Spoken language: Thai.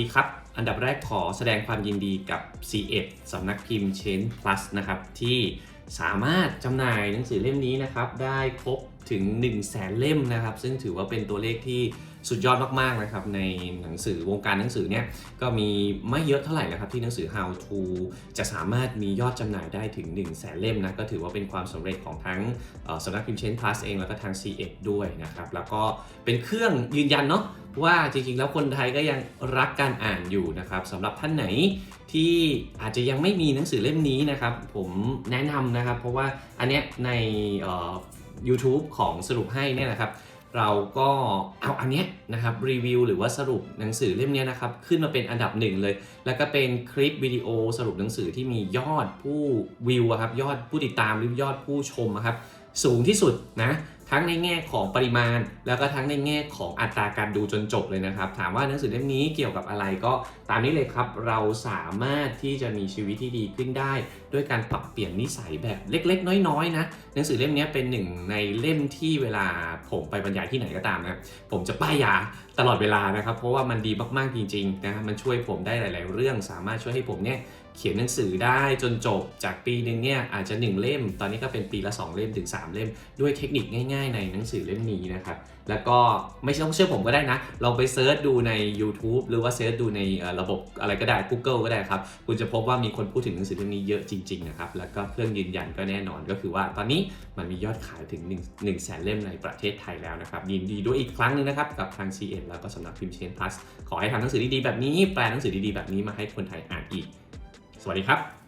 ดีครับ อันดับแรกขอแสดงความยินดีกับ C1 สำนักพิมพ์ Change Plus นะครับ ที่สามารถจำหน่ายหนังสือเล่มนี้นะครับ ได้ครบถึง 1 0 0 0 0แสนเล่มนะครับ ซึ่งถือว่าเป็นตัวเลขที่สุดยอดมากๆนะครับ ในหนังสือวงการหนังสือเนี่ยก็มีไม่เยอะเท่าไหร่นะครับ ที่หนังสือ How to จะสามารถมียอดจำหน่ายได้ถึง 1 0 0 0 0แสนเล่มนะก็ถือว่าเป็นความสำเร็จของทั้งสำนักพิมพ์ Change Plus เองแล้วก็ทาง C1 ด้วยนะครับแล้วก็เป็นเครื่องยืนยันเนาะ ว่าจริงๆ แล้วคนไทยก็ยังรักการอ่านอยู่นะครับสำหรับท่านไหนที่อาจจะยังไม่มีหนังสือเล่มนี้นะครับ ผมแนะนำนะครับ เพราะว่าอันเนี้ยใน YouTube ของสรุปให้เนี่ยนะครับ เราก็เอาอันเนี้ยนะครับรีวิวหรือว่าสรุปหนังสือเล่มนี้นะครับ ขึ้นมาเป็นอันดับหนึ่งเลย แล้วก็เป็นคลิปวิดีโอสรุปหนังสือที่มียอดผู้วิวครับยอดผู้ติดตามหรือยอดผู้ชมครับสูงที่สุดนะ ทั้งในแง่ของปริมาณ แล้วก็ทั้งในแง่ของอัตราการดูจนจบเลยนะครับ ถามว่าหนังสือเล่มนี้เกี่ยวกับอะไรก็ตามนี้เลยครับ เราสามารถที่จะมีชีวิตที่ดีขึ้นได้ ด้วยการปรับเปลี่ยนนิสัยแบบเล็ก ๆ น้อยๆนะหนังสือเล่มนี้เป็นหนึ่งในเล่มที่เวลาผมไปบรรยายที่ไหนก็ตามนะผมจะป้ายยาตลอดเวลานะครับ เพราะว่ามันดีมากๆจริงๆนะมันช่วยผมได้หลาย ๆ เรื่อง สามารถช่วยให้ผมเนี่ยเขียนหนังสือได้จนจบจากปีหนึ่งเนี่ยอาจจะ 1 เล่ม ตอนนี้ก็เป็นปีละ 2 เล่มถึง 3 เล่มด้วยเทคนิคง่ายๆในหนังสือเล่มนี้นะครับ แล้วก็ไม่ต้องเชื่อผมก็ได้นะ เราไปเซิร์ชดูใน YouTube หรือว่าเซิร์ชดูในระบบอะไรก็ได้ Google ก็ได้ครับ คุณจะพบว่ามีคนพูดถึงหนังสือเล่มนี้เยอะจริงๆนะครับ แล้วก็เครื่องยืนยันก็แน่นอนก็คือว่าตอนนี้มันมียอดขายถึง1 1แสนเล่มในประเทศไทยแล้วนะครับยินดีด้วยอีกครั้งหนึงนะครับกับทาง CN แล้วก็สำนักพิมพ์ Chain Plus ขอให้ทำหนังสือดีๆแบบนี้ แปลหนังสือดีๆแบบนี้มาให้คนไทยอ่านอีก สวัสดีครับ